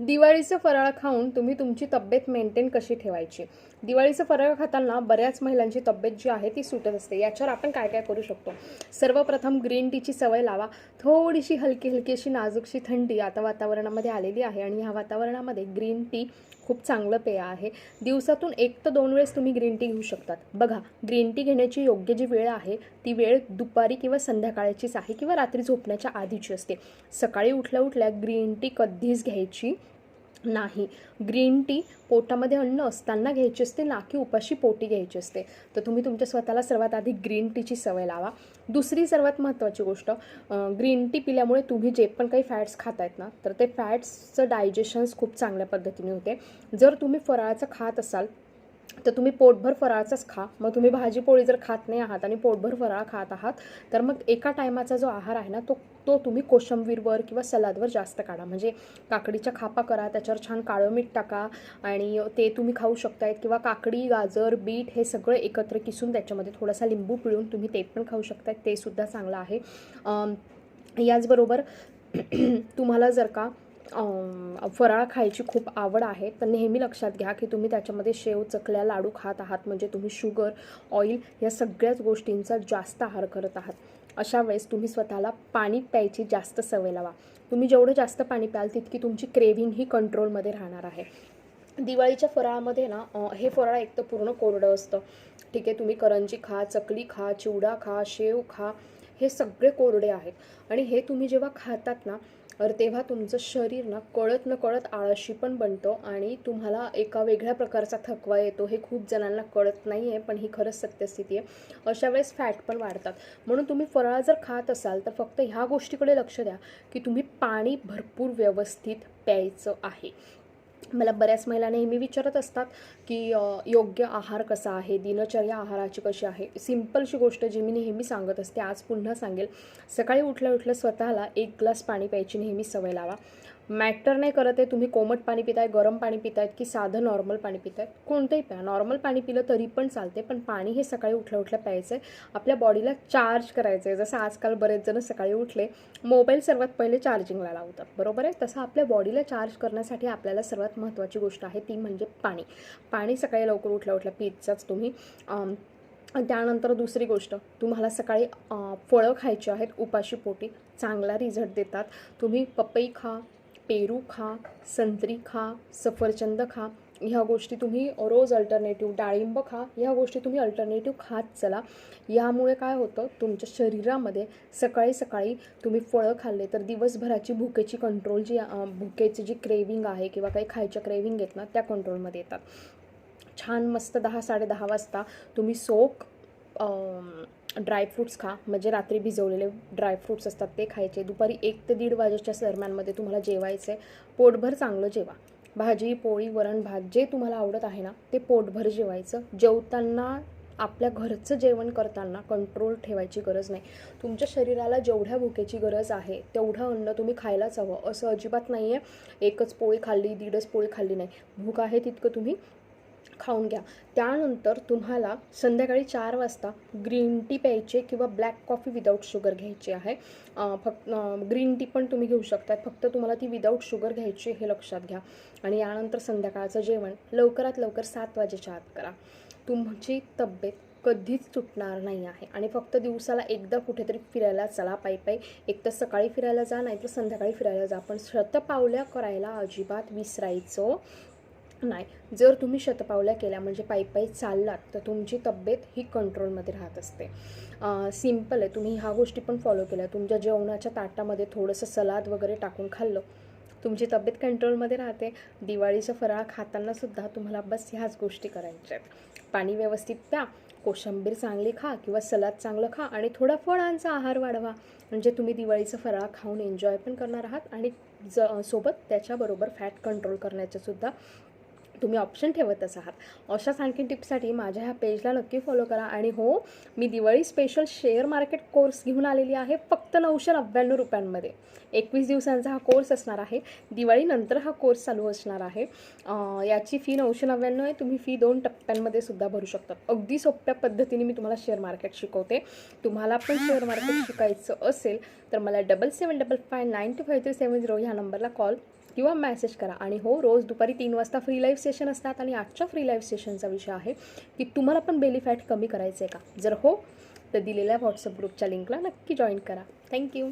दिवाळीचं फराळ खाऊन तुम्ही तुमची तब्येत मेंटेन कशी ठेवायची? दिवाळीचं फराळ खाताना बऱ्याच महिलांची तब्येत जी आहे ती सुटत असते. याच्यावर आपण काय काय करू शकतो? सर्वप्रथम ग्रीन टीची सवय लावा. थोडीशी हलकी हलकी अशी नाजूकशी थंडी आता वातावरणामध्ये आलेली आहे आणि ह्या वातावरणामध्ये ग्रीन टी खूप चांगलं पेय आहे. दिवसातून एक तर दोन वेळेस तुम्ही ग्रीन टी घेऊ शकतात. बघा ग्रीन टी घेण्याची योग्य जी वेळ आहे ती वेळ दुपारी किंवा संध्याकाळचीच आहे किंवा रात्री झोपण्याच्या आधीची असते. सकाळी उठल्या उठल्या ग्रीन टी कधीच घ्यायची नाही. ग्रीन टी पोटामध्ये अन्न असताना घ्यायची असते ना की उपाशी पोटी घ्यायची असते. तर तुम्ही तुमच्या स्वतःला सर्वात आधी ग्रीन टीची सवय लावा. दुसरी सर्वात महत्त्वाची गोष्ट ग्रीन टी पिल्यामुळे तुम्ही जे पण काही फॅट्स खात आहेत ना तर ते फॅट्सचं डायजेशन्स खूप चांगल्या पद्धतीने होते. जर तुम्ही फराळाचं खात असाल तर तुम्ही पोटभर फराळचाच खा. मग तुम्ही भाजी पोळी जर खात नाही आहात आणि पोटभर फराळ खात आहात तर मग एका टायमाचा जो आहार आहे ना तो तो तुम्ही कोशंबीरवर किंवा सलादवर जास्त काढा. म्हणजे काकडीच्या खापा करा त्याच्यावर छान काळं मीठ टाका आणि ते तुम्ही खाऊ शकतायत किंवा काकडी गाजर बीट हे सगळं एकत्र किसून त्याच्यामध्ये थोडासा लिंबू पिळून तुम्ही ते पण खाऊ शकतायत. तेसुद्धा चांगलं आहे. याचबरोबर तुम्हाला जर का फराळ खायची खूप आवड आहे पण नेहमी लक्षात घ्या की तुम्ही त्याच्यामध्ये शेव चकल्या लाडू खात आहात म्हणजे तुम्ही शुगर ऑइल या सगळ्याच गोष्टींचा जास्त आहार करत आहात. अशा वेळेस तुम्ही स्वतःला पाणी प्यायची जास्त सवय लावा. तुम्ही जेवढं जास्त पाणी प्याल तितकी तुमची क्रेव्हिंग ही कंट्रोलमध्ये राहणार आहे. दिवाळीच्या फराळामध्ये ना हे फराळ एक तर पूर्ण कोरडं असतं. ठीक आहे तुम्ही करंजी खा चकली खा चिवडा खा शेव खा हे सगळे कोरडे आहेत. आणि हे तुम्ही जेव्हा खातात ना तर तेव्हा तुमचं शरीर ना कळत न कळत आळशी पण बनतं आणि तुम्हाला एका वेगळ्या प्रकारचा थकवा येतो हे खूप जणांना कळत नाही आहे पण ही खरंच सत्यस्थिती आहे. अशा वेळेस फॅट पण वाढतात. म्हणून तुम्ही फराळ जर खात असाल तर फक्त ह्या गोष्टीकडे लक्ष द्या की तुम्ही पाणी भरपूर व्यवस्थित प्यायचं आहे. मला बऱ्याच महिला नेहमी विचारत असतात की योग्य आहार कसा आहे? दिनचर्या आहाराची कशी आहे? सिम्पलशी गोष्ट जी मी नेहमी सांगत असते आज पुन्हा सांगेल. सकाळी उठल्या उठल्या स्वतःला एक ग्लास पाणी प्यायची नेहमी सवय लावा. मॅटर नाही करत आहे. तुम्ही कोमट पाणी पिताय गरम पाणी पितायत की साधं नॉर्मल पाणी पितायत? कोणतंही प्या नॉर्मल पाणी पिलं तरी पण चालते पण पाणी हे सकाळी उठल्या उठल्या प्यायचं आहे आपल्या बॉडीला चार्ज करायचं आहे जसं आजकाल बरेच जण सकाळी उठले मोबाईल सर्वात पहिले चार्जिंगला लावतात. बरोबर आहे? तसं आपल्या बॉडीला चार्ज करण्यासाठी आपल्याला सर्वात महत्त्वाची गोष्ट आहे ती म्हणजे पाणी. पाणी सकाळी लवकर उठल्या उठल्या पितचाच तुम्ही. त्यानंतर दुसरी गोष्ट तुम्हाला सकाळी फळं खायची आहेत उपाशी पोटी. चांगला रिझल्ट देतात. तुम्ही पपई खा पेरू खा संत्री खा सफरचंद खा ह्या गोष्टी तुम्ही रोज अल्टरनेटिव्ह डाळिंब खा ह्या गोष्टी तुम्ही अल्टरनेटिव्ह खात चला. यामुळे काय होतं तुमच्या शरीरामध्ये सकाळी सकाळी तुम्ही फळं खाल्ले तर दिवसभराची भुकेची कंट्रोल जी भुकेची जी क्रेविंग आहे किंवा काही खायच्या क्रेविंग आहेत ना त्या कंट्रोलमध्ये येतात. छान मस्त दहा साडे दहा वाजता तुम्ही सोक ड्रायफ्रूट्स खा. म्हणजे रात्री भिजवलेले ड्रायफ्रूट्स असतात ते खायचे. दुपारी एक ते दीड वाजेच्या दरम्यानमध्ये तुम्हाला जेवायचं. आहे पोटभर चांगलं जेवा. भाजी पोळी वरण भात जे तुम्हाला आवडत आहे ना ते पोटभर जेवायचं. जेवताना आपल्या घरचं जेवण करताना कंट्रोल ठेवायची गरज नाही. तुमच्या शरीराला जेवढ्या भुकेची गरज आहे तेवढं अन्न तुम्ही खायलाच हवं. असं अजिबात नाही आहे एकच पोळी खाल्ली दीडच पोळी खाल्ली नाही. भूक आहे तितकं तुम्ही खाऊन घ्या. त्यानंतर तुम्हाला संध्याकाळी चार वाजता ग्रीन टी प्यायचे किंवा ब्लॅक कॉफी विदाऊट शुगर घ्यायची आहे. फक्त ग्रीन टी पण तुम्ही घेऊ शकता. फक्त तुम्हाला ती विदाऊट शुगर घ्यायची हे लक्षात घ्या. आणि यानंतर संध्याकाळचं जेवण लवकरात लवकर सात वाजेच्या आत करा. तुमची तब्येत कधीच तुटणार नाही आहे. आणि फक्त दिवसाला एकदा कुठेतरी फिरायला चला पायी पायी. एक तर सकाळी फिरायला जा नाही तर संध्याकाळी फिरायला जा. पण शतपावल्या करायला अजिबात विसरायचं नाही. जर तुम्ही शतपावल्या केल्या म्हणजे पायी पायी चाललात तर तुमची तब्येत ही कंट्रोलमध्ये राहत असते. सिंपल आहे. तुम्ही ह्या गोष्टी पण फॉलो केल्या. तुमच्या जेवणाच्या ताटामध्ये थोडंसं सलाद वगैरे टाकून खाल्लं. तुमची तब्येत कंट्रोलमध्ये राहते. दिवाळीचं फराळ खाताना सुद्धा तुम्हाला बस ह्याच गोष्टी करायच्या आहेत. पाणी व्यवस्थित प्या. कोशिंबीर चांगली खा किंवा सलाद चांगलं खा आणि थोडा फळांचा आहार वाढवा. म्हणजे तुम्ही दिवाळीचं फराळ खाऊन एन्जॉय पण करणार आहात आणि ज सोबत त्याच्याबरोबर फॅट कंट्रोल करण्याचंसुद्धा तुम्ही ऑप्शन ठेवतच आहात. अशाच आणखी टिप्ससाठी माझ्या ह्या पेजला नक्की फॉलो करा. आणि हो मी Diwali special share market course घेऊन आलेली आहे फक्त नऊशे नव्याण्णव रुपयांमध्ये. एकवीस दिवसांचा हा कोर्स असणार आहे. दिवाळीनंतर हा कोर्स चालू असणार आहे. याची फी नऊशे नव्याण्णव आहे. तुम्ही फी दोन टप्प्यांमध्ये सुद्धा भरू शकता. अगदी सोप्या पद्धतीने मी तुम्हाला शेअर मार्केट शिकवते. तुम्हाला पण शेअर मार्केट शिकायचं असेल तर मला double seven double five nine two five three seven zero ह्या नंबरला कॉल किंवा मॅसेज करा. आणि हो रोज दुपारी तीन वाजता फ्री लाईव्ह सेशन असतात आणि आजच्या फ्री लाईव्ह सेशनचा विषय आहे की तुम्हाला पण बेली फॅट कमी करायचं आहे का? जर हो तर दिलेल्या व्हॉट्सअप ग्रुपच्या लिंकला नक्की जॉईन करा. थँक्यू